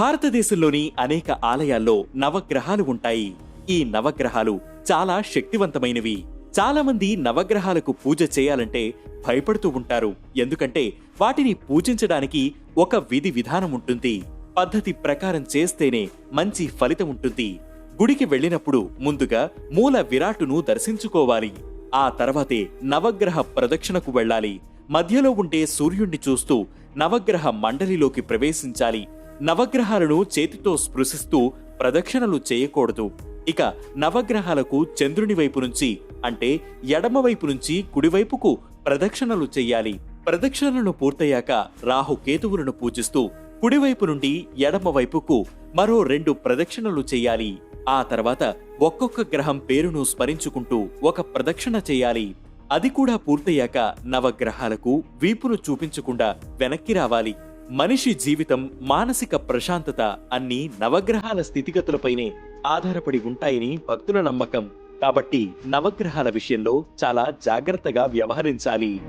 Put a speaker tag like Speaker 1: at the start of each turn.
Speaker 1: భారతదేశంలోని అనేక ఆలయాల్లో నవగ్రహాలు ఉంటాయి. ఈ నవగ్రహాలు చాలా శక్తివంతమైనవి. చాలా మంది నవగ్రహాలకు పూజ చేయాలంటే భయపడుతూ ఉంటారు. ఎందుకంటే వాటిని పూజించడానికి ఒక విధి విధానం ఉంటుంది. పద్ధతి ప్రకారం చేస్తేనే మంచి ఫలితం ఉంటుంది. గుడికి వెళ్ళినప్పుడు ముందుగా మూల విరాటును దర్శించుకోవాలి. ఆ తర్వాతే నవగ్రహ ప్రదక్షిణకు వెళ్ళాలి. మధ్యలో ఉండే సూర్యుణ్ణి చూస్తూ నవగ్రహ మండలిలోకి ప్రవేశించాలి. నవగ్రహాలను చేతితో స్పృశిస్తూ ప్రదక్షిణలు చేయకూడదు. ఇక నవగ్రహాలకు చంద్రుని వైపు నుంచి అంటే ఎడమ వైపు నుంచి కుడివైపుకు ప్రదక్షిణలు చెయ్యాలి ప్రదక్షిణలను పూర్తయ్యాక రాహు కేతువులను పూజిస్తూ కుడివైపు నుండి ఎడమ వైపుకు మరో రెండు ప్రదక్షిణలు చెయ్యాలి ఆ తర్వాత ఒక్కొక్క గ్రహం పేరును స్మరించుకుంటూ ఒక ప్రదక్షిణ చేయాలి. అది కూడా పూర్తయ్యాక నవగ్రహాలకు వీపును చూపించకుండా వెనక్కి రావాలి. మనిషి జీవితం మానసిక ప్రశాంతత అన్ని నవగ్రహాల స్థితిగతులపైనే ఆధారపడి ఉంటాయని భక్తుల నమ్మకం. కాబట్టి నవగ్రహాల విషయంలో చాలా జాగ్రత్తగా వ్యవహరించాలి.